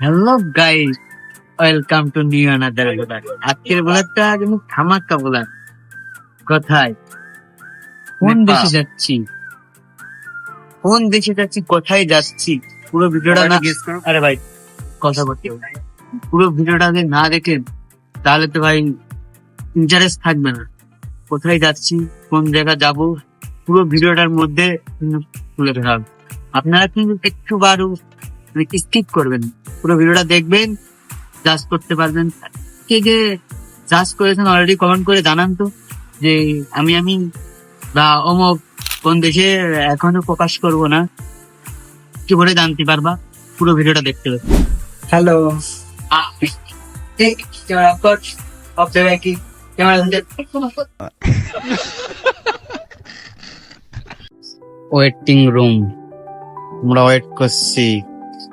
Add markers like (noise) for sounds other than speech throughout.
Hello guys welcome to new another blog আজকের ব্লগটা কিন্তু ধামাক্কা ব্লগ কোথায়? কোন দেশে যাচ্ছি? কোন দেশে যাচ্ছি? কোথায় যাচ্ছি? পুরো ভিডিওটা না আরে ভাই কথা বলতে পুরো ভিডিওটা যদি না দেখেন তাহলে তো ভাই ইন্টারেস্ট থাকবে না। কোথায় যাচ্ছি? কোন জায়গা যাব? পুরো ভিডিওটার মধ্যে তুলে ধরা হবে। আপনারা কিন্তু একটু বারো স্কিপ করবেন? পুরো ভিডিওটা দেখবেন জাজ করতে পারবেন। কে কে জাজ করেছেন অলরেডি কমেন্ট করে জানান তো যে আমি আমি বা অমুক কোন দেশে এখনও প্রকাশ করব না কি করে জানতে পারবা? পুরো ভিডিওটা দেখতে হবে। হ্যালো ক্যামেরা কট অফ দেবে কি?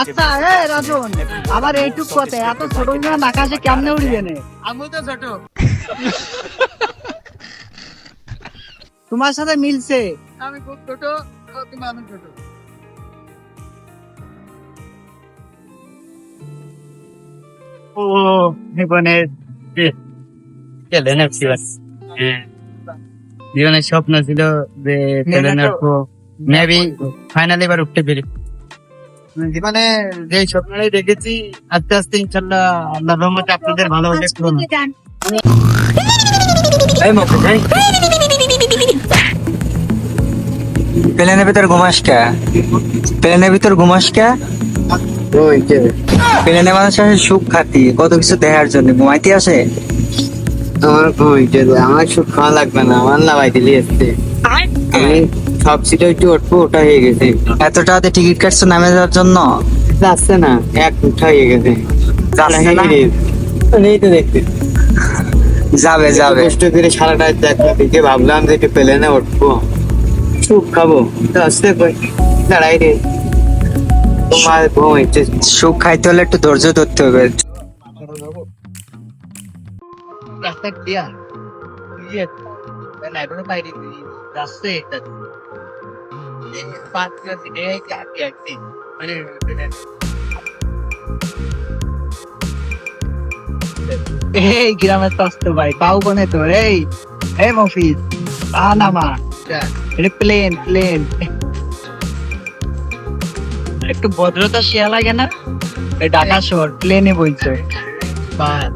আচ্ছা এ রাজন আবার এইটুক কথা এত ছোট বিমান আকাশে কেমনে উড়বে না? আমিও তো ছোট। তোমার সাথে মিলছে। আমি খুব ছোট ও তুমি আমি ছোট। ও জীবনের চ্যালেঞ্জ ছিল হ্যাঁ। জীবনের স্বপ্ন ছিল যে চ্যালেঞ্জ মেবি ফাইনালি এবার উঠতে পেরে জীবনে যে স্বপ্নটাই দেখেছি আস্তে আস্তে ইনশাল্লাহ আল্লাহ রহমতে আপনাদের ভালো হবে। প্লেনের ভিতর ঘুমাস কে প্লেনের ভিতর ঘুমাস কে? প্লেনে মানুষ আসে সুখ খাতি কত কিছু দেখার জন্য। ঘুমাইতে আসে? আমার আমার সুখ খাওয়া লাগবে না আমার না ভাই দিলি এসছে। আমি সব সিটে একটু উঠবো ওটা হয়ে গেছে। এত টাকাতে টিকিট কাটছো নামে যাওয়ার জন্য যাচ্ছে না এক উঠা হয়ে গেছে। যাচ্ছে না? এই তো দেখতে যাবে যাবে। কষ্ট করে সারাটা দেখা দেখে ভাবলাম যে একটু প্লেনে উঠবো। সুখ খাব তো আসতে কই? দাঁড়াই রে। তোমার ঘুমাইতে সুখ খাইতে হলে একটু ধৈর্য ধরতে হবে। ক্লিয়ার না এখনও বাইরে রাস্তা এটা পাঁচ মিনিট এই আগে একদিন মানে এই গ্রামের ভাই পাও কোনে তোর এই এই মফিজ আ নামা এটা প্লেন প্লেন একটু ভদ্রতা শেয়া লাগে না? এই ঢাকা শহর প্লেনে বইছে বাস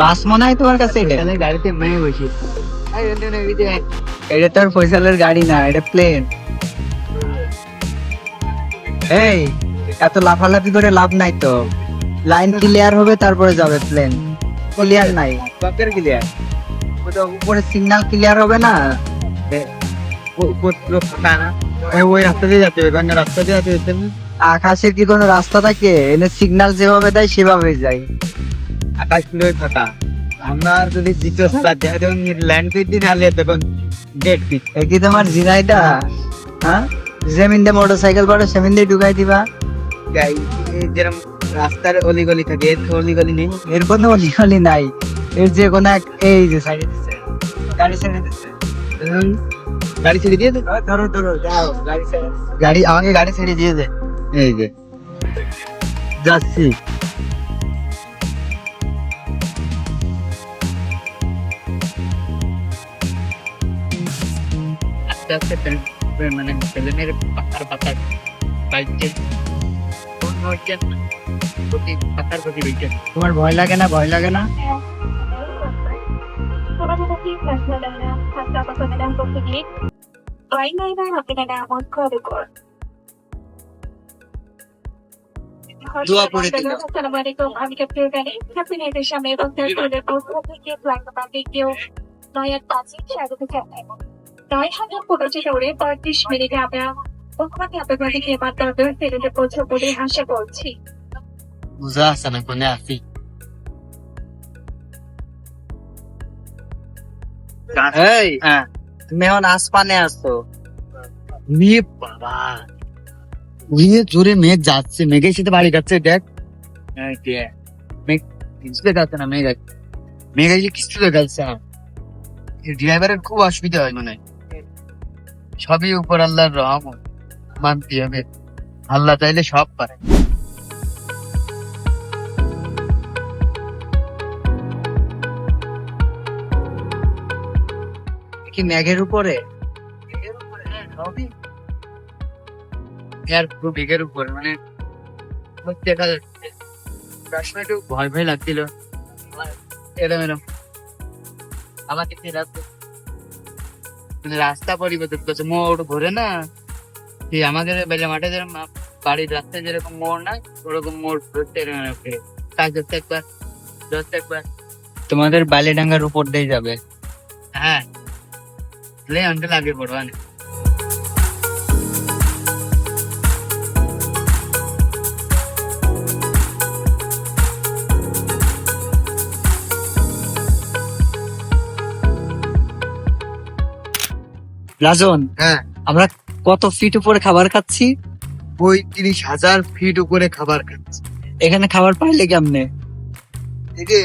বাস মনে হয় তোমার কাছে গাড়িতে মেয়ে বসি। এটা তোর ফয়সালের গাড়ি না এটা প্লেন এই এত লাফালাফি করে লাভ নাই তো। লাইন ক্লিয়ার হবে তারপরে যাবে প্লেন ক্লিয়ার নাই। বাপের ক্লিয়ার ওটা উপরে সিগন্যাল ক্লিয়ার হবে না? ওই রাস্তা দিয়ে যেতে হবে রাস্তা দিয়ে যেতে না আকাশের কি কোনো রাস্তা থাকে? এনে সিগন্যাল যেভাবে দেয় সেভাবে যাই আকাশ পুরোই ফাঁকা আমরা যদি দ্বিতীয় স্টার দেখা যখন ল্যান্ড ফিট দিন হালে তখন ডেট কি তোমার জিনাইটা হ্যাঁ জেমিন দিয়ে মোটর সাইকেল পারো সেমিন দিয়ে ঢুকাই দিবা। যেরকম রাস্তার অলিগলি থাকে এর তো অলিগলি নেই। এর কোনো অলিগলি নাই। এর যে কোনো এক এই যে সাইডে দিচ্ছে গাড়ি ছেড়ে দিচ্ছে গাড়ি ছেড়ে দিয়ে দে। ধরো ধরো যাও গাড়ি ছেড়ে গাড়ি আমাকে গাড়ি ছেড়ে দিয়ে দে। এই যে। যাচ্ছি। আস্তে আস্তে মানে ট্রেনের পাতার পাতার বাইকে কোন হচ্ছে না প্রতি পাতার প্রতি বাইকে তোমার ভয় লাগে না ভয় লাগে না? দোয়া করে আমি ক্যাপ্টেন গানি ক্যাপ্টেন এর সামনে থেকে কেউ নয়ার পাঁচে স্বাগত জানাই। নয় হাজার পনেরোটি করে পঁয়ত্রিশ মিনিটে আমরা মুখ্যমন্ত্রী আপনাদেরকে পৌঁছে বলে আশা করছি। বুঝা আছে না কোনে আছি? এই হ্যাঁ। তুমি এখন আসপানে আসছো রে বাবা। ওই জোরে মেঘ যাচ্ছে মেঘের সাথে বাড়ি যাচ্ছে দেখ। মেঘ দেখাচ্ছে না মেঘ। মেঘ আসলে কিছু দেখাচ্ছে না। ড্রাইভারের খুব অসুবিধা হয় মনে হয়। সবই উপর আল্লাহর রহমত মানতে হবে আল্লাহ চাইলে সব পারে। কি মেঘের উপরে? আর পুরো মেঘের উপর মানে দেখা যাচ্ছে একটু ভয় ভয় লাগছিল। এরম এরম। আমাকে রাস্তা রাস্তা পরিবর্তন করছে মোড় ঘুরে না? আমাদের বেলে মাঠে যেরকম বাড়ির রাস্তায় যেরকম মোড় নাই ওরকম মোড় ঘুরতে। কাজ একবার ধরতে একবার। তোমাদের বালিডাঙ্গার উপর দিয়ে যাবে। হ্যাঁ। লে আনতে লাগে পড়বা না রাজন হ্যাঁ। আমরা কত ফিট উপরে খাবার খাচ্ছি? পঁয়ত্রিশ হাজার ফিট উপরে খাবার খাচ্ছি। এখানে খাবার পাইলে কেমনে? এই যে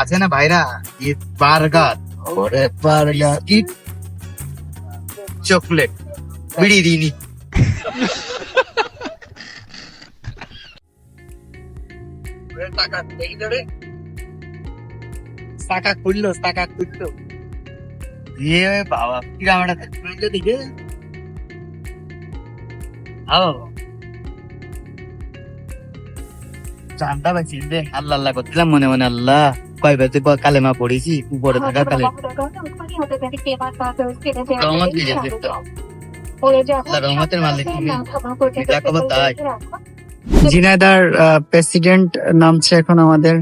আছে না ভাইরা? এই বার্গার। ওরে পারলা ইট চকলেট। বিড়ি দিনি টাকা খুললো টাকা খুললো। এ বাবা কিরাম একটা খুললো দিকে আও আল্লাহ আল্লাহ করছিলাম মনে মনে আল্লাহ কয় বেতে কালেমা পড়েছি উপরে থাকা কালে রহমত দিয়ে যেতে তো। রহমতের মালিক এটা খবর তাই। ঝিনাইদার প্রেসিডেন্ট নামছে এখন আমাদের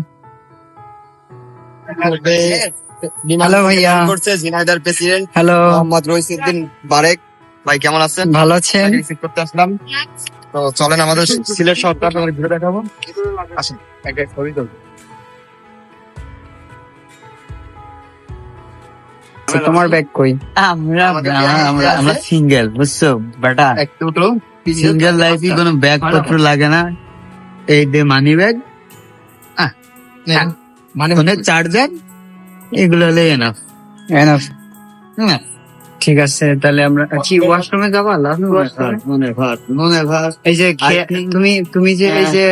হ্যালো ভাইয়া। করছে ঝিনাইদার প্রেসিডেন্ট হ্যালো মোহাম্মদ রইসুদ্দিন বারেক। ভাই কেমন আছেন? ভালো আছেন? রিসিভ করতে আসলাম। তো চলেন আমাদের (laughs) সিলেট শহরটা আপনাদের ঘুরে দেখাবো। (laughs) আসেন একটা ছবি তুলবো তোমার ব্যাগ কই? আমরা আমরা আমরা সিঙ্গেল বুঝছ? বেটা একটু সিঙ্গেল লাইফে কোনো ব্যাগ পত্র লাগে না। এই দে মানি ব্যাগ মানে চার্জার এগুলো হলে এনাফ এনাফ ঠিক আছে তাহলে আমরা কি ওয়াশরুমে যাবা? লাস্ট মনে ভাত মনে ভাত এই যে তুমি তুমি যে এই যে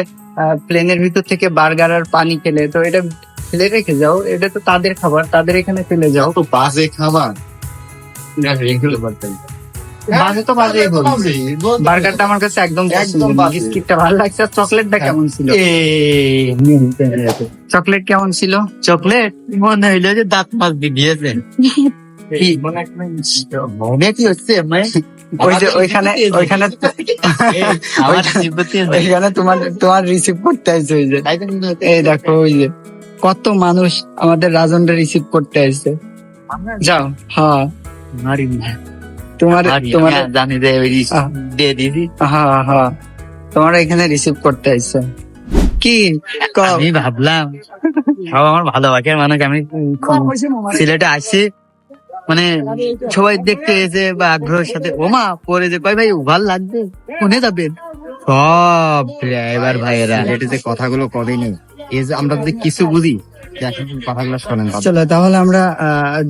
প্লেনের ভিতর থেকে বার্গার আর পানি খেলে তো এটা ফেলে রেখে যাও। এটা তো তাদের খাবার তাদের এখানে ফেলে যাও। তো বাসে খাবার। বাজে তো বাজেই বলছি। বার্গারটা আমার কাছে একদম একদম বিস্কিটটা ভালো লাগছে আর চকলেটটা কেমন ছিল? চকলেট কেমন ছিল? চকলেট মনে হইল যে দাঁত মাছ দিয়ে দিয়েছে (laughs) কি? মনে কি হচ্ছে মানে ওই যে ওইখানে ওইখানে (laughs) ওইখানে তোমার তোমার রিসিভ করতে আসছে ওই যে। এই দেখো ওই যে। কত মানুষ আমাদের রাজনটা রিসিভ করতে আসছে। যাও। হ্যাঁ। তোমার তোমার জানি যে দিয়ে হ্যাঁ হ্যাঁ তোমার এখানে রিসিভ করতে আসছে কি? আমি ভাবলাম সব আমার ভালোবাসার মানুষ আমি সিলেটে আসছি মানে সবাই দেখতে এসে বা আগ্রহের সাথে ওমা পরে যে কয় ভাই ভালো লাগবে কোনে যাবেন সব ড্রাইভার ভাইয়েরা সিলেটে যে কথাগুলো কবেই নেই এই যে আমরা যদি কিছু বুঝি কথাগুলো শোনেন চলো তাহলে আমরা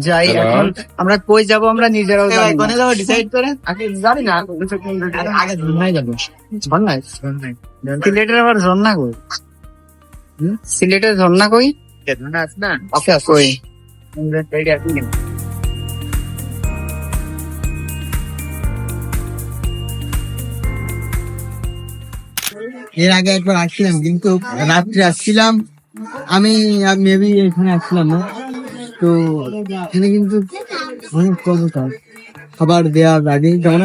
যাই এখন। আমরা কই যাব? আমরা নিজেরাও। কোনে যাব? ডিসাইড করে? আগে জানি না আগে ঝর্ণায় যাব। ঝর্ণায় সিলেটের আবার ঝর্ণা কই? সিলেটের ঝর্ণা কই? ঝর্ণা আছে না? আচ্ছা কই? এর আগে একবার আসছিলাম কিন্তু রাত্রে আসছিলাম। আমি মেবি এখানে আসছিলাম না। তো এখানে কিন্তু অনেক কবুতর। খাবার দেওয়ার আগে যেমন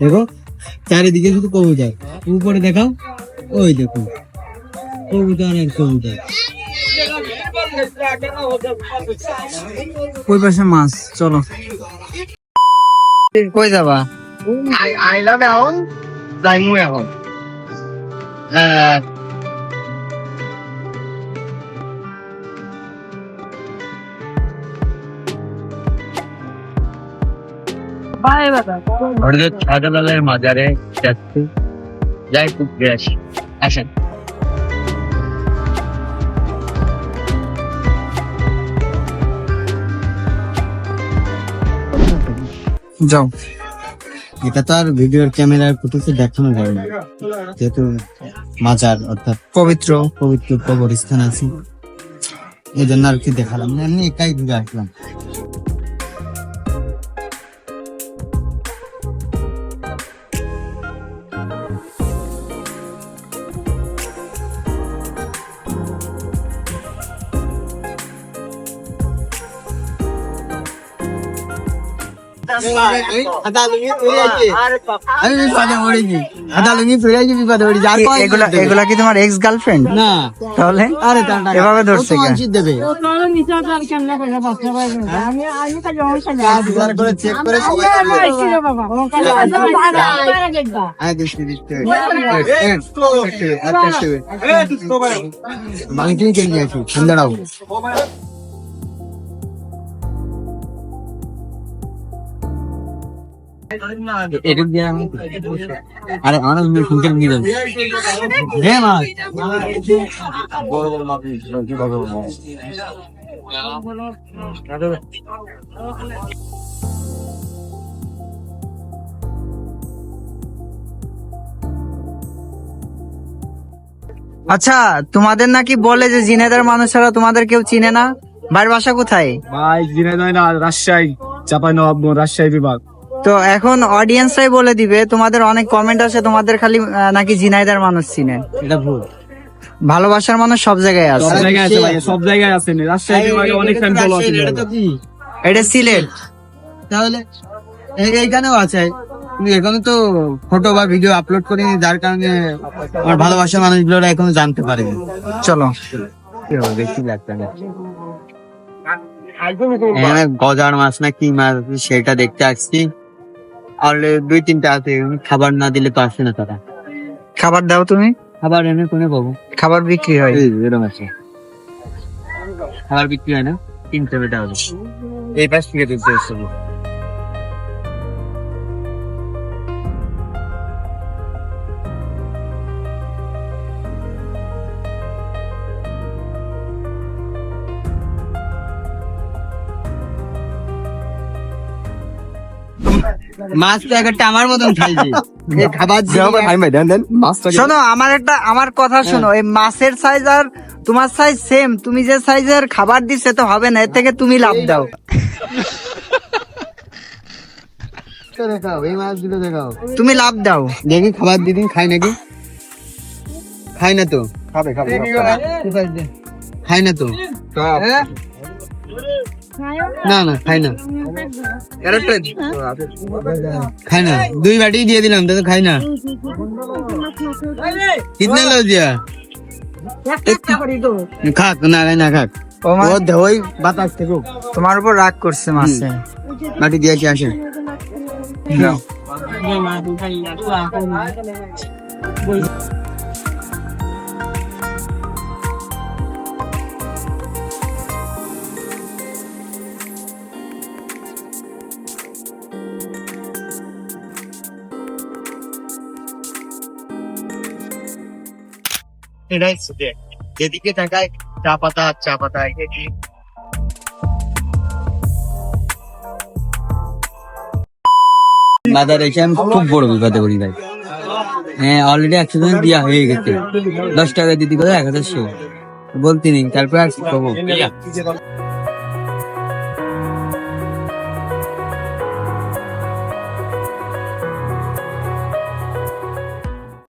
দেখো, চারিদিকে শুধু কবুতর। উপরে দেখাও, ওই দেখো, কবুতর আর কবুতর। ওই পাশে মাছ, চলো। কই যাবা? আইলাম এখন যাইমু এখন হরদত শাহজালালের মাজারে যাচ্ছি। যাই ঘুরে আসি। আসেন। যাও। এটা তো আর ভিডিওর ক্যামেরার ফুটেজে দেখানো যায় না। যেহেতু মাজার অর্থাৎ পবিত্র। পবিত্র কবরস্থান আছে। এই জন্য আর কি দেখালাম এমনি একাই ঘুরে আসলাম। এগুলা কি তোমার এক্স গার্লফ্রেন্ড না। তাহলে? আরে এভাবে ধরছে ও তো কেন? মানসিক দেবে। মাংসই কিনে আচ্ছা তোমাদের নাকি বলে যে জিনেদার মানুষেরা তোমাদের কেউ চিনে না? বাড়ির বাসা কোথায়? ভাই ঝিনাইদহ না, রাজশাহী চাপাই নবাবগঞ্জ রাজশাহী বিভাগ। তো এখন অডিয়েন্সরাই বলে দিবে তোমাদের অনেক কমেন্ট আছে তোমাদের খালি নাকি জিনাইদার মানুষ চিনে। এটা ভুল। ভালোবাসার মানুষ সব জায়গায় আছে। সব জায়গায় আছে ভাই সব জায়গায় আছে। রাজশাহী বিভাগে অনেক ফ্যান ফলো আছে এটা তো কি? এটা সিলেট। তাহলে এই- এইখানেও আছে। এখনও তো ফটো বা ভিডিও আপলোড করিনি যার কারণে আমার ভালোবাসার মানুষগুলো এখনও জানতে পারেনি চলো। বেশি লাগবে না। গজার মাছ না কি মাছ সেটা দেখতে আসছি। আর দুই তিনটা আছে খাবার না দিলে তো আসে না তারা। খাবার দাও তুমি? খাবার এনে কোনে পাবো? খাবার বিক্রি হয়। এরকম আছে। খাবার বিক্রি হয় না তিনটে বেটা হবে। এই পাশ থেকে দেখতে মাছ তো একটা আমার মতন খাইছি (laughs) এই খাবার দিয়ে- ভাই ভাই দেন দেন শোনো আমার একটা আমার কথা শোনো এই মাছের সাইজ আর তোমার সাইজ সেম তুমি যে সাইজের খাবার দিচ্ছে তো হবে না এর থেকে তুমি লাভ দাও। দেখাও এই মাছগুলো দেখাও। তুমি লাভ দাও। দেখি খাবার দিদিন খাই নাকি? খাই না তো? খাবে খাবে খাই না তো? না। না খাই না। খাই না। দুই বাটি দিয়ে দিলাম তো খাই না। কিতনা লো দিয়া? খাক না খাই না খাক। ও মা- বাতাস থেকে তোমার উপর রাগ করছে মাছে বাটি দিয়েছি আসে? এটাই সুদে যেদিকে তাকায় চা পাতা চা পাতা বাজার এসে আমি খুব বড় বিপদে পড়ি ভাই হ্যাঁ অলরেডি একশো জন দিয়া হয়ে গেছে দশ টাকা দিদি করে এক হাজার বলতে নেই তারপর আর